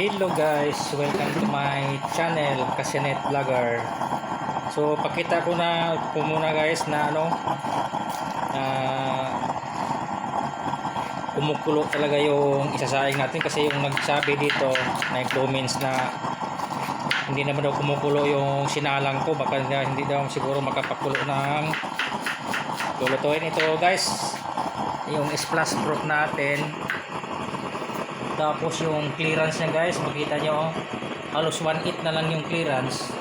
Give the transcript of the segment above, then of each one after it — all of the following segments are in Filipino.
Hello guys, welcome to my channel Kasinet Vlogger. So pakita ko na po muna guys na ano na kumukulo talaga yung isasaing natin kasi yung nagsabi dito na comments na hindi naman daw kumukulo yung sinalang ko. Baka hindi daw siguro makapakulo ng lulutuin ito guys. Yung splash proof natin tapos yung clearance niya guys, makita nyo, oh, halos 1.8 na lang yung clearance.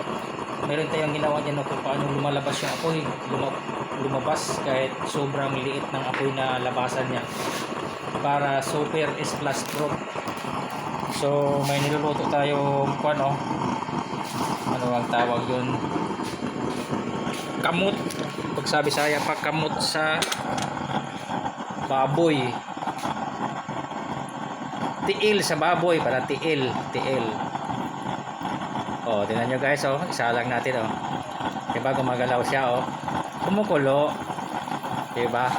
Meron tayong ginawa dyan no, kung paano lumalabas yung apoy, luma, lumabas kahit sobrang liit ng apoy na labasan niya. Para super splash proof. So may niluluto tayong kung ano, ano ang tawag yun? Kamot. Pag sabi saya pa kamot sa baboy tiil sa baboy para tiil tiil. Oh tingnan nyo guys oh isa lang natin oh. Diba gumagalaw siya oh. Kumukulo. Diba?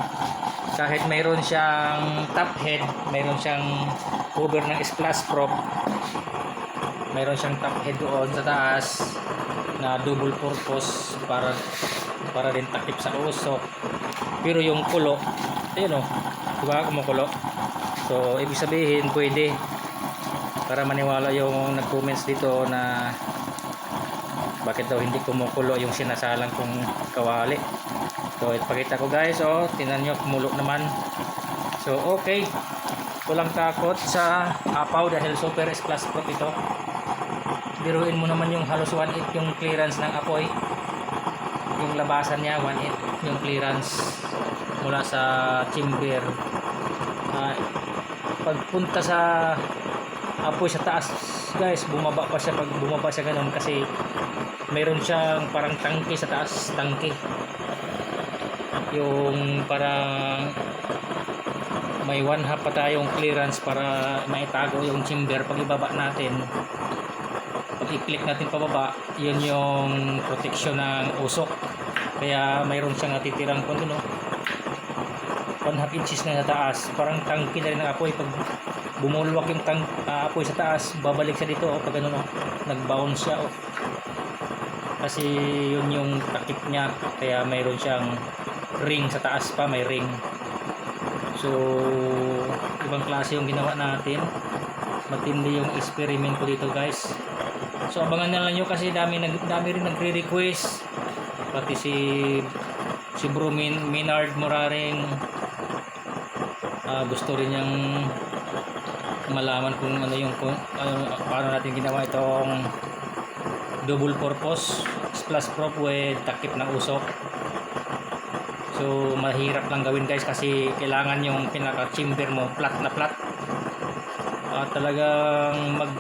Kahit mayroon siyang top head mayroon siyang cover ng splash prop mayroon siyang top head doon sa taas na double purpose para para din takip sa usok. Pero yung kulo ayun oh. Diba kumukulo So, ibig sabihin, pwede para maniwala yung nag-comments dito na bakit daw hindi kumukulo yung sinasalang kong kawali. So, ipakita ko guys, oh, tingnan nyo, kumulo naman. So, okay. Walang takot sa apaw dahil super splash proof ito. Biruin mo naman yung halos 1.8 yung clearance ng apoy. Yung labasan niya, 1.8 yung clearance mula sa chamber. Uh, pagpunta sa apoy sa taas guys bumaba pa siya. Pag bumaba siya ganun kasi meron siyang parang tangke sa taas tangke. Yung parang may one half pa tayong clearance para maitago yung chamber. Pag ibaba natin pag i-click natin pababa yun yung protection ng usok. Kaya mayroon siyang natitirang kung ano 1 half inches na sa taas parang tangki na rin ng apoy. Pag bumulwak yung tang, uh, apoy sa taas babalik siya dito oh, pag no, nag-bounce siya oh. kasi yun yung takip niya. Kaya mayroon siyang ring sa taas pa may ring. So ibang klase yung ginawa natin. Matindi yung experiment ko dito guys. So abangan na lang nyo kasi dami, nag, dami rin nagre-request. Pati si si Bro Min, Minard Muraring uh, gusto rin niyang malaman kung ano yung kung, ano, paano natin ginawa itong double purpose splash prop with takip ng usok. So mahirap lang gawin guys kasi kailangan yung pinaka chamber mo flat na flat. At uh, talagang mag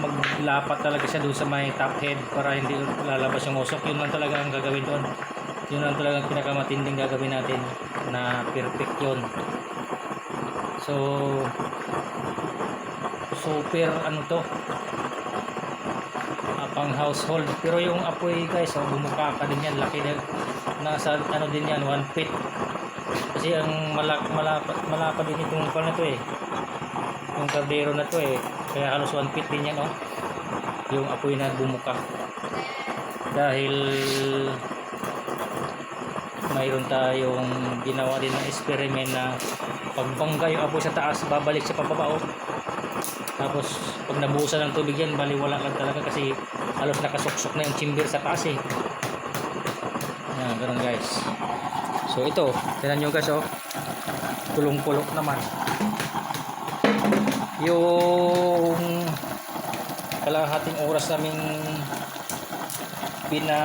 maglapat talaga siya doon sa may top head para hindi lalabas yung usok. Yun lang talaga ang gagawin doon. Yun lang talaga pinakamatinding gagawin natin na perfect yun so super ano to. Pang household. Pero yung apoy guys oh, bumuka ka din yan. Laki na nasa ano din yan 1 feet. Kasi ang malak, malapad, malapad din itong pal na to eh. Yung kardero na to eh. Kaya halos 1 feet din yan oh. Yung apoy na bumuka. Dahil mayroon tayong ginawa din ng experiment na pagbangga yung apoy sa taas babalik sa pababa oh. tapos pag nabuhusan ng tubig yan baliwala lang talaga kasi halos nakasuksok na yung chamber sa taas eh. Yan ganun guys. So ito tinan nyo guys oh. Kulong kulok naman. Yung kalahating oras naming pina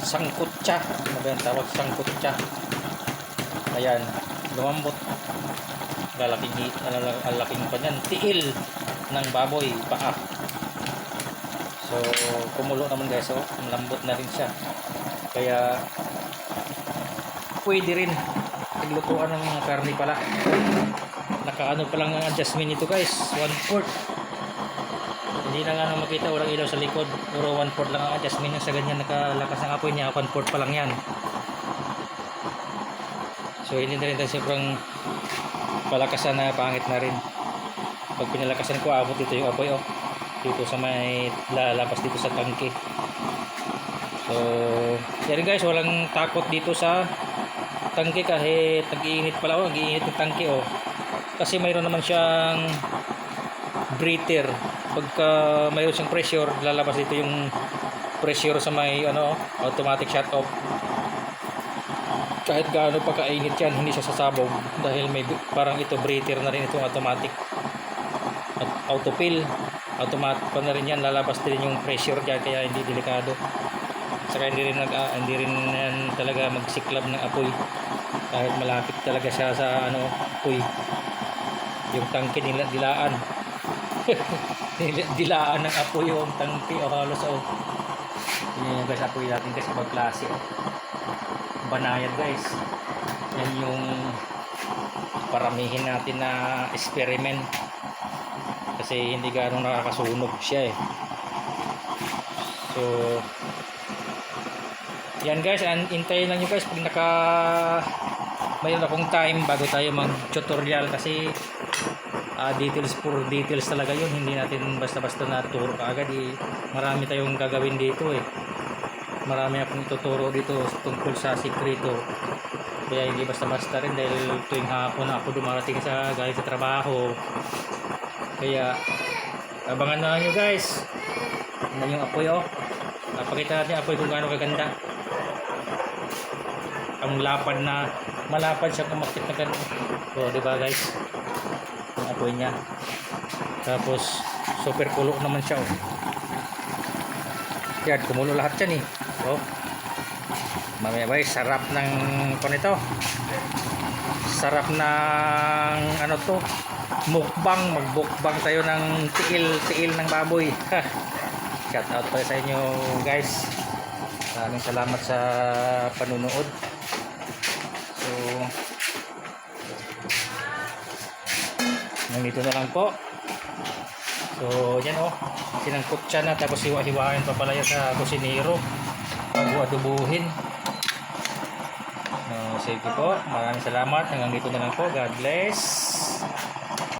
sangkutsa ano ba yung tawag sangkutsa. Ayan lumambot lalaking alaking pa niyan. Tiil ng baboy paa. So kumulo naman guys so lambot na rin siya. Kaya pwede rin naglutuan ng karni pala. Nakaano pa lang ang adjustment nito guys. 1 fourth hindi na nga makita walang ilaw sa likod. Puro 1 fourth lang ang adjustment niya. Sa ganyan nakalakas ng apoy niya. 1 fourth pa lang yan so hindi na rin tayo sobrang palakasan na pangit na rin. Pag pinalakasan ko abot dito yung apoy oh. Dito sa may lalabas dito sa tangke. So yan guys walang takot dito sa tangke kahit nag-iinit pala oh. Nag-iinit yung tangke oh. Kasi mayroon naman siyang breather. Pagka mayroon siyang pressure lalabas dito yung pressure sa may ano automatic shut off kahit gaano pa kainit yan hindi siya sasabog dahil may parang ito breather na rin itong automatic. At autofill automatic pa na rin yan lalabas din yung pressure dyan kaya hindi delikado. Saka hindi rin, nag, ah, hindi rin yan talaga magsiklab ng apoy. Kahit malapit talaga siya sa ano apoy. Yung tangke nila dilaan. Dila- dilaan ng apoy yung tangke o halos oh yun yung guys apoy natin kasi ibang klase. Banayad guys. Yan yung paramihin natin na experiment. Kasi hindi ganong nakakasunog siya eh. So yan guys. An intayin lang nyo guys pag naka mayroon akong time bago tayo mag tutorial kasi ah, details for details talaga yun. Hindi natin basta basta na turo kaagad eh. marami tayong gagawin dito eh. Marami akong ituturo dito tungkol sa sikreto. Kaya hindi basta-basta rin dahil tuwing hapon na ako dumarating sa galing sa trabaho. Kaya abangan na nyo guys. Ano yung apoy oh. Napakita natin apoy kung gaano kaganda. Ang lapad na malapad siya kumakit na ganun. Oh di ba guys yung apoy niya tapos super kulo naman siya oh yan, kumulo lahat yan eh. Oh. Mamaya ba, sarap ng kung ito. Sarap ng ano to, mukbang, magbukbang tayo ng tiil-tiil ng baboy. Shout out pala sa inyo guys. Maraming salamat sa panunood. Nandito na lang po. So, yan oh. Sinangkot siya na tapos hiwa-hiwain pa pala yan sa kusinero bago adubuhin. Uh, sige po. Maraming salamat. Hanggang dito na lang po. God bless.